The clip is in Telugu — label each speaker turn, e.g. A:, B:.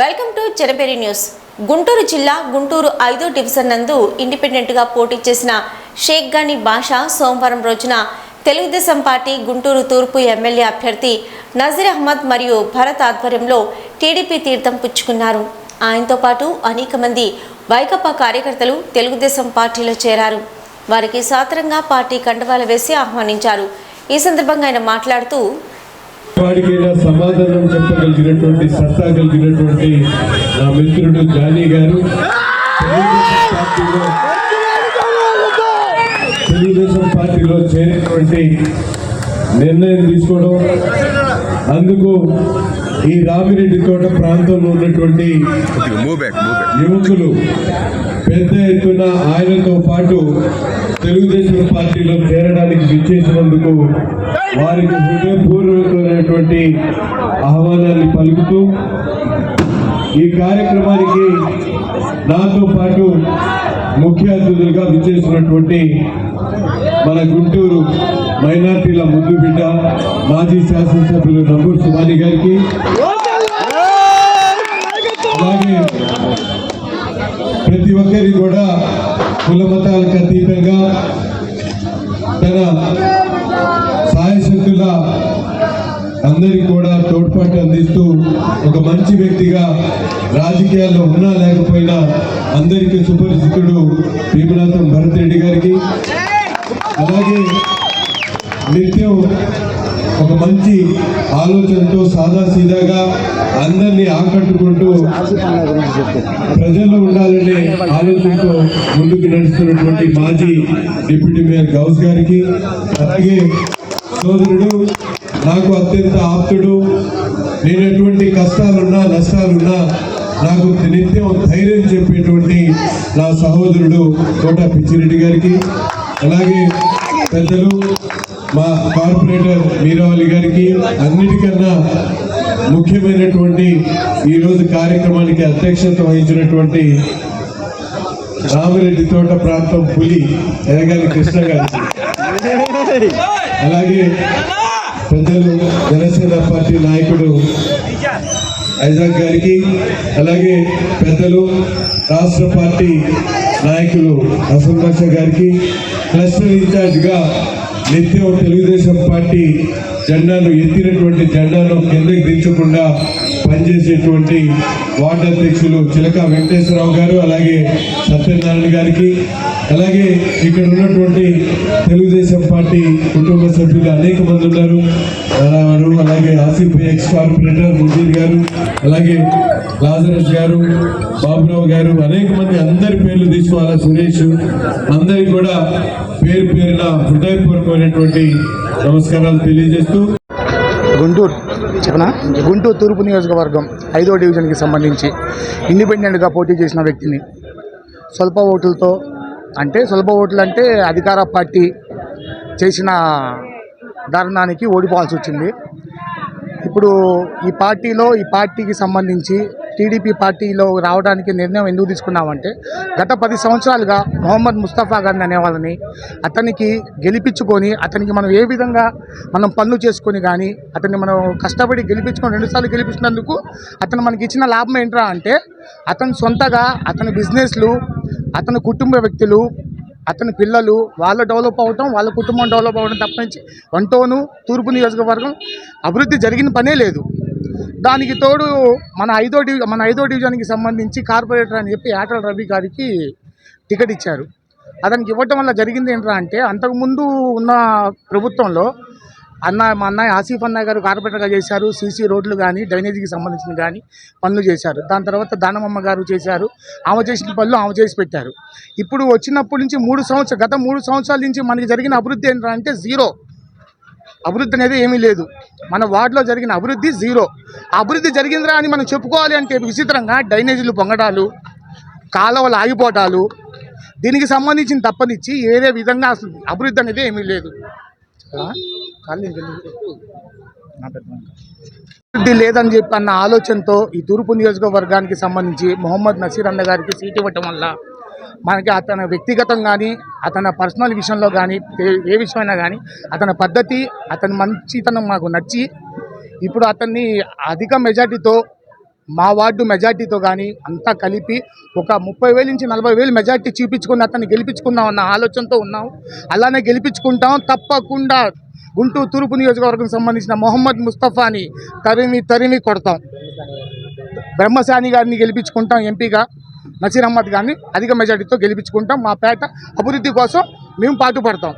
A: Welcome to చెరపేరి news. గుంటూరు జిల్లా గుంటూరు ఐదో డివిజన్ నందు ఇండిపెండెంట్గా పోటీ చేసిన షేక్ గాని బాషా సోమవారం రోజున తెలుగుదేశం పార్టీ గుంటూరు తూర్పు ఎమ్మెల్యే అభ్యర్థి నజీర్ అహ్మద్ మరియు భరత్ ఆధ్వర్యంలో టీడీపీ తీర్థం పుచ్చుకున్నారు. ఆయనతో పాటు అనేక మంది వైకపా కార్యకర్తలు తెలుగుదేశం పార్టీలో చేరారు. వారికి సాతరంగా పార్టీ కండవాలు వేసి ఆహ్వానించారు. ఈ సందర్భంగా ఆయన మాట్లాడుతూ
B: వాడికైనా సమాధానం చెప్పగలిగినటువంటి సత్తా కలిగినటువంటి నా మిత్రుడు జానీ గారు. తెలుగుదేశం పార్టీలో చేరినటువంటి నిర్ణయం తీసుకోవడం అందుకు ఈ రామిరెడ్డి తోట ప్రాంతంలో ఉన్నటువంటి యువకులు పెద్ద ఎత్తున ఆయనతో పాటు తెలుగుదేశం పార్టీలో చేరడానికి విచ్చేసినందుకు వారికి హృదయపూర్వకమైనటువంటి ఆహ్వానాన్ని పలుకుతూ ఈ కార్యక్రమానికి నాతో పాటు ముఖ్య అతిథులుగా విచ్చేసినటువంటి మన గుంటూరు మైనార్టీల ముద్దు బిడ్డ మాజీ శాసనసభ్యులు నంబూరు సుమాని గారికి అందరికి కూడా తోడ్పాటు అందిస్తూ ఒక మంచి వ్యక్తిగా రాజకీయాల్లో ఉన్నా లేకపోయినా అందరికీ సుపరిచితుడు భీమనాథం భరత్ రెడ్డి గారికి. అలాగే నిత్యం ఒక మంచి ఆలోచనతో సాదాసీదాగా అందరినీ ఆకట్టుకుంటూ ప్రజల్లో ఉండాలనే ఆలోచనతో ముందుకు నడుస్తున్నటువంటి మాజీ డిప్యూటీ మేయర్ గౌస్ గారికి అలాగే సోదరుడు నాకు అత్యంత ఆప్తుడు. నేను ఎటువంటి కష్టాలున్నా నష్టాలున్నా నాకు నిత్యం ధైర్యం చెప్పేటువంటి నా సహోదరుడు కోట పిచ్చిరెడ్డి గారికి అలాగే పెద్దలు మా కార్పొరేటర్ మీరావళి గారికి అన్నిటికన్నా ముఖ్యమైనటువంటి ఈరోజు కార్యక్రమానికి అధ్యక్షత వహించినటువంటి రామిరెడ్డి తోట ప్రాంతం పులి ఎరగాలి కృష్ణ గారికి. అలాగే పెద్దలు జనసేన పార్టీ నాయకుడు ఐజాక్ గారికి అలాగే పెద్దలు రాష్ట్ర పార్టీ నాయకులు అసల్ బాషా గారికి క్లస్టర్ ఇన్ఛార్జ్గా నిత్యం తెలుగుదేశం పార్టీ జెండాను ఎత్తినటువంటి జెండాను కిందకి దించకుండా పనిచేసేటువంటి వార్డు అధ్యక్షులు చిలక వెంకటేశ్వరరావు గారు అలాగే సత్యనారాయణ గారికి అలాగే ఇక్కడ ఉన్నటువంటి తెలుగుదేశం పార్టీ కుటుంబ సభ్యులు అనేక మంది ఉన్నారు. అలాగే ఆసిఫ్ ఎక్స్ కార్పొరేటర్ ముజీర్ గారు అలాగే లాజరస్ గారు బాబురావు గారు అనేక మంది అందరి పేర్లు తీసుకోవాలా సురేష్. అందరికి కూడా పేరు పేరున హృదయపూర్వకమైనటువంటి నమస్కారాలు తెలియజేస్తూ
C: గుంటూరు చెప్పనా? గుంటూరు తూర్పు నియోజకవర్గం ఐదో డివిజన్కి సంబంధించి ఇండిపెండెంట్గా పోటీ చేసిన వ్యక్తిని స్వల్ప ఓట్లతో అంటే స్వల్ప ఓట్లు అంటే అధికార పార్టీ చేసిన ధర్నానికి ఓడిపోవాల్సి వచ్చింది. ఇప్పుడు ఈ పార్టీలో ఈ పార్టీకి సంబంధించి టీడీపీ పార్టీలో రావడానికి నిర్ణయం ఎందుకు తీసుకున్నామంటే గత పది సంవత్సరాలుగా మొహమ్మద్ ముస్తఫా గారిని అనేవాళ్ళని అతనికి గెలిపించుకొని అతనికి మనం ఏ విధంగా మనం పనులు చేసుకొని కానీ అతన్ని మనం కష్టపడి గెలిపించుకొని రెండుసార్లు గెలిపించినందుకు అతను మనకి ఇచ్చిన లాభం ఏంట్రా అంటే అతను సొంతగా అతని బిజినెస్లు అతని కుటుంబ వ్యక్తులు అతని పిల్లలు వాళ్ళు డెవలప్ అవ్వటం వాళ్ళ కుటుంబం డెవలప్ అవ్వడం నుంచి వంటోను తూర్పు నియోజకవర్గం అభివృద్ధి జరిగిన పనే లేదు. దానికి తోడు మన ఐదో డివి మన ఐదో డివిజన్కి సంబంధించి కార్పొరేటర్ అని చెప్పి ఆటల రవి గారికి టికెట్ ఇచ్చారు. అతనికి ఇవ్వటం వల్ల జరిగింది ఏంట్రా అంటే అంతకుముందు ఉన్న ప్రభుత్వంలో అన్న మా అన్నయ్య ఆసిఫ్ అన్నయ్య గారు కార్పొరేటర్గా చేశారు సీసీ రోడ్లు కానీ డ్రైనేజీకి సంబంధించిన కానీ పనులు చేశారు. దాని తర్వాత దానమమ్మ గారు చేశారు ఆమె చేసిన పనులు ఆమె చేసి పెట్టారు. ఇప్పుడు వచ్చినప్పటి నుంచి మూడు సంవత్సరాలు గత మూడు సంవత్సరాల నుంచి మనకి జరిగిన అభివృద్ధి ఏంటంటే జీరో. అభివృద్ధి అనేది ఏమీ లేదు. మన వార్డులో జరిగిన అభివృద్ధి జీరో. అభివృద్ధి జరిగిందిరా అని మనం చెప్పుకోవాలి అంటే విచిత్రంగా డ్రైనేజీలు పొంగడాలు కాలువలు ఆగిపోవటాలు దీనికి సంబంధించిన తప్పనిచ్చి ఏదే విధంగా అసలు అభివృద్ధి అనేది ఏమీ లేదు. అభివృద్ధి లేదని చెప్పి అన్న ఆలోచనతో ఈ తూర్పు నియోజకవర్గానికి సంబంధించి మొహమ్మద్ నసీర్ అన్న గారికి సీట్ ఇవ్వటం వల్ల మనకి అతని వ్యక్తిగతం కానీ అతని పర్సనల్ విషయంలో కానీ ఏ- ఏ విషయమైనా కానీ అతని పద్ధతి అతని మంచితనం మాకు నచ్చి ఇప్పుడు అతన్ని అధిక మెజార్టీతో మా వార్డు మెజార్టీతో కానీ అంతా కలిపి ఒక ముప్పై వేల నుంచి నలభై వేలు మెజార్టీ చూపించుకుని అతన్ని గెలిపించుకుందాం అన్న ఆలోచనతో ఉన్నాం. అలానే గెలిపించుకుంటాం తప్పకుండా. గుంటూరు తూర్పు నియోజకవర్గం సంబంధించిన మొహమ్మద్ ముస్తఫాని తరిమి తరిమి కొడతాం. బ్రహ్మశాని గారిని గెలిపించుకుంటాం ఎంపీగా. నసీర్ అహ్మద్ గారిని అధిక మెజార్టీతో గెలిపించుకుంటాం. మా పేట అభివృద్ధి కోసం మేము పాటుపడతాం.